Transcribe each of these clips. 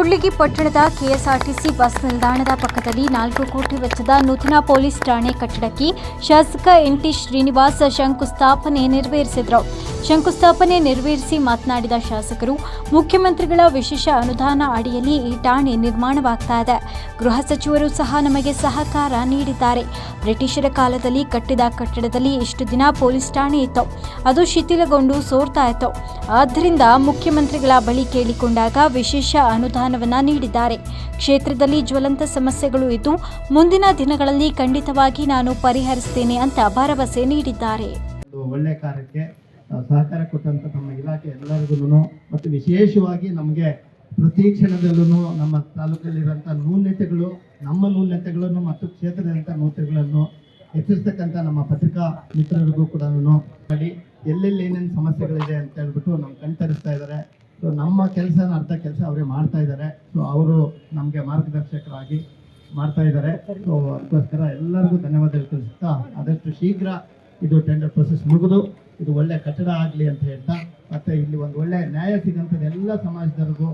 ಕೂಡ್ಲಿಗಿ ಪಟ್ಟಣದ KSRTC bus ನಿಲ್ದಾಣದ ಪಕ್ಕದಲ್ಲಿ ನಾಲ್ಕು ಕೋಟಿ ವೆಚ್ಚದ ನೂತನ ಪೊಲೀಸ್ ಠಾಣೆ ಕಟ್ಟಡಕ್ಕೆ ಶಾಸಕ ಎನ್ಟಿ ಶ್ರೀನಿವಾಸ್ ಶಂಕುಸ್ಥಾಪನೆ ನೆರವೇರಿಸಿದರು. ಶಂಕುಸ್ಥಾಪನೆ ನೆರವೇರಿಸಿ ಮಾತನಾಡಿದ ಶಾಸಕರು, ಮುಖ್ಯಮಂತ್ರಿಗಳ ವಿಶೇಷ ಅನುದಾನ ಅಡಿಯಲ್ಲಿ ಈ ಠಾಣೆ ನಿರ್ಮಾಣವಾಗ್ತಾ ಇದೆ. ಗೃಹ ಸಚಿವರು ಸಹ ನಮಗೆ ಸಹಕಾರ ನೀಡಿದ್ದಾರೆ. ಬ್ರಿಟಿಷರ ಕಾಲದಲ್ಲಿ ಕಟ್ಟಿದ ಕಟ್ಟಡದಲ್ಲಿ ಇಷ್ಟು ದಿನ ಪೊಲೀಸ್ ಠಾಣೆ ಇತ್ತು. ಅದು ಶಿಥಿಲಗೊಂಡು ಸೋರ್ತಾ ಇತ್ತು. ಆದ್ದರಿಂದ ಮುಖ್ಯಮಂತ್ರಿಗಳ ಬಳಿ ಕೇಳಿಕೊಂಡಾಗ ವಿಶೇಷ ಅನುದಾನವನ್ನ ನೀಡಿದ್ದಾರೆ. ಕ್ಷೇತ್ರದಲ್ಲಿ ಜ್ವಲಂತ ಸಮಸ್ಯೆಗಳು ಇದ್ದು, ಮುಂದಿನ ದಿನಗಳಲ್ಲಿ ಖಂಡಿತವಾಗಿ ನಾನು ಪರಿಹರಿಸುತ್ತೇನೆ ಅಂತ ಭರವಸೆ ನೀಡಿದ್ದಾರೆ. ಒಳ್ಳೆ ಕಾರ್ಯಕ್ಕೆ ಸಹಕಾರ ಕೊಟ್ಟಂತ ನಮ್ಮ ಇಲಾಖೆ ಎಲ್ಲರಿಗೂ ಮತ್ತು ವಿಶೇಷವಾಗಿ ನಮಗೆ ಪ್ರತಿ ಕ್ಷಣದಲ್ಲೂ ನಮ್ಮ ತಾಲೂಕಲ್ಲಿರುವಂಥ ನೂನ್ಯತೆಗಳು, ನಮ್ಮ ನೂನ್ಯತೆಗಳನ್ನು ಮತ್ತು ಕ್ಷೇತ್ರದಂಥ ನೂತೆಗಳನ್ನು ಹೆಚ್ಚಿಸ್ತಕ್ಕಂಥ ನಮ್ಮ ಪತ್ರಿಕಾ ಮಿತ್ರರಿಗೂ ಕೂಡ ಮಾಡಿ, ಎಲ್ಲೆಲ್ಲಿ ಏನೇನು ಸಮಸ್ಯೆಗಳಿದೆ ಅಂತ ಹೇಳ್ಬಿಟ್ಟು ನಮ್ಗೆ ಕಣ್ತರಿಸ್ತಾ ಇದ್ದಾರೆ. ಸೊ ನಮ್ಮ ಕೆಲಸನ ಅರ್ಧ ಕೆಲಸ ಅವರೇ ಮಾಡ್ತಾ ಇದ್ದಾರೆ ಸೊ ಅವರು ನಮಗೆ ಮಾರ್ಗದರ್ಶಕರಾಗಿ ಮಾಡ್ತಾ ಇದ್ದಾರೆ ಸೊ ಅದಕ್ಕೋಸ್ಕರ ಎಲ್ಲರಿಗೂ ಧನ್ಯವಾದಗಳು ತಿಳಿಸ್ತಾ ಆದಷ್ಟು ಶೀಘ್ರ ಇದು ಟೆಂಡರ್ ಪ್ರೊಸೆಸ್ ಮುಗಿದು, ಇದು ಒಳ್ಳೆ ಕಟ್ಟಡ ಆಗಲಿ ಅಂತ ಹೇಳ್ತಾ, ಮತ್ತು ಇಲ್ಲಿ ಒಂದು ಒಳ್ಳೆ ನ್ಯಾಯ ಸಿಗಂಥದ್ದು ಎಲ್ಲ ಸಮಾಜದವರಿಗೂ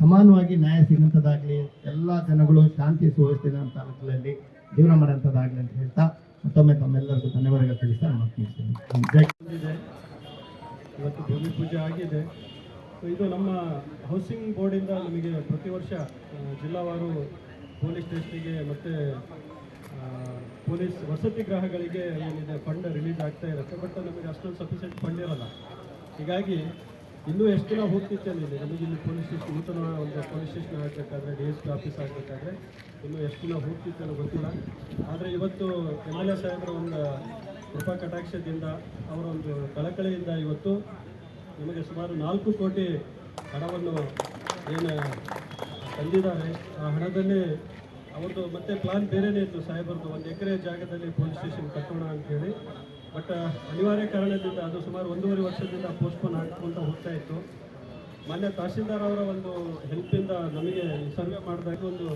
ಸಮಾನವಾಗಿ ನ್ಯಾಯ ಸಿಗಂಥದ್ದಾಗಲಿ ಎಲ್ಲ ಜನಗಳು ಶಾಂತಿ ಸುವ್ಯವಸ್ಥೆ ತಾಲೂಕಿನಲ್ಲಿ ಜೀವನ ಮಾಡೋಂಥದ್ದಾಗಲಿ ಅಂತ ಹೇಳ್ತಾ, ಮತ್ತೊಮ್ಮೆ ತಮ್ಮೆಲ್ಲರಿಗೂ ಧನ್ಯವಾದಗಳು ತಿಳಿಸ್ತಾ ನಾನು ಇವತ್ತು ಭೂಮಿ ಪೂಜೆ ಆಗಿದೆ. ಇದು ನಮ್ಮ ಹೌಸಿಂಗ್ ಬೋರ್ಡಿಂದ ನಮಗೆ ಪ್ರತಿ ವರ್ಷ ಜಿಲ್ಲಾವಾರು ಪೊಲೀಸ್ ಸ್ಟೇಷನಿಗೆ ಮತ್ತು ಪೊಲೀಸ್ ವಸತಿ ಗೃಹಗಳಿಗೆ ಏನಿದೆ ಫಂಡ್ ರಿಲೀಸ್ ಆಗ್ತಾ ಇರುತ್ತೆ ಬಟ್ ನಮಗೆ ಅಷ್ಟೊಂದು ಸಫಿಷಿಯೆಂಟ್ ಫಂಡ್ ಇರಲ್ಲ. ಹೀಗಾಗಿ ಇನ್ನೂ ಎಷ್ಟು ದಿನ ಹೋಗ್ತಿತ್ತು ಅಲ್ಲಿ ನಮಗೆ ಇಲ್ಲಿ ಪೊಲೀಸ್ ಸ್ಟೇಷನ್ ನೂತನ ಒಂದು ಪೊಲೀಸ್ ಸ್ಟೇಷನ್ ಆಗಬೇಕಾದ್ರೆ ಡಿ ಎಸ್ ಪಿ ಆಫೀಸ್ ಆಗಬೇಕಾದ್ರೆ ಇನ್ನೂ ಎಷ್ಟು ದಿನ ಹೋಗ್ತಿತ್ತು ಅನ್ನೋ ಗೊತ್ತಿಲ್ಲ. ಆದರೆ ಇವತ್ತು ಎಂ ಎಲ್ ಎ ಸಾಹೇಬರ ಒಂದು ಕೃಪಾ ಕಟಾಕ್ಷದಿಂದ ಅವರೊಂದು ಕಳಕಳಿಯಿಂದ ಇವತ್ತು ನಮಗೆ ಸುಮಾರು ನಾಲ್ಕು ಕೋಟಿ ಹಣವನ್ನು ಏನು ತಂದಿದ್ದಾರೆ. ಆ ಹಣದಲ್ಲಿ ಅವ್ರದ್ದು ಮತ್ತೆ ಪ್ಲಾನ್ ಬೇರೆನೇ ಇತ್ತು ಸಾಹೇಬರದು ಒಂದು ಎಕರೆ ಜಾಗದಲ್ಲಿ ಪೊಲೀಸ್ ಸ್ಟೇಷನ್ ಕಟ್ಟೋಣ ಅಂತೇಳಿ ಬಟ್ ಅನಿವಾರ್ಯ ಕಾರಣದಿಂದ ಅದು ಸುಮಾರು ಒಂದೂವರೆ ವರ್ಷದಿಂದ ಪೋಸ್ಟ್ಪೋನ್ ಆಗ್ಕೊಂತ ಹೋಗ್ತಾ ಇತ್ತು. ಮಾನ್ಯ ತಹಸೀಲ್ದಾರ್ ಅವರ ಒಂದು ಹೆಲ್ಪಿಂದ ನಮಗೆ ಸರ್ವೆ ಮಾಡಿದಾಗ ಒಂದು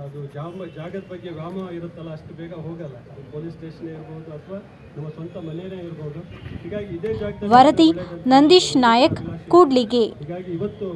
ಅದು ಜಾಮ ಜಾಗದ ಬಗ್ಗೆ ವ್ಯಾಮ ಇರುತ್ತಲ್ಲ ಅಷ್ಟು ಬೇಗ ಹೋಗಲ್ಲ. ಪೊಲೀಸ್ ಸ್ಟೇಷನ್ ಇರ್ಬೋದು ಅಥವಾ ನಮ್ಮ ಸ್ವಂತ ಮನೆಯೇ ಇರ್ಬೋದು. ಹೀಗಾಗಿ ಇದೇ ಜಾಗದಲ್ಲಿ ವರದಿ ನಂದೀಶ್ ನಾಯಕ್ ಕೂಡ್ಲಿಗೆ. ಹೀಗಾಗಿ ಇವತ್ತು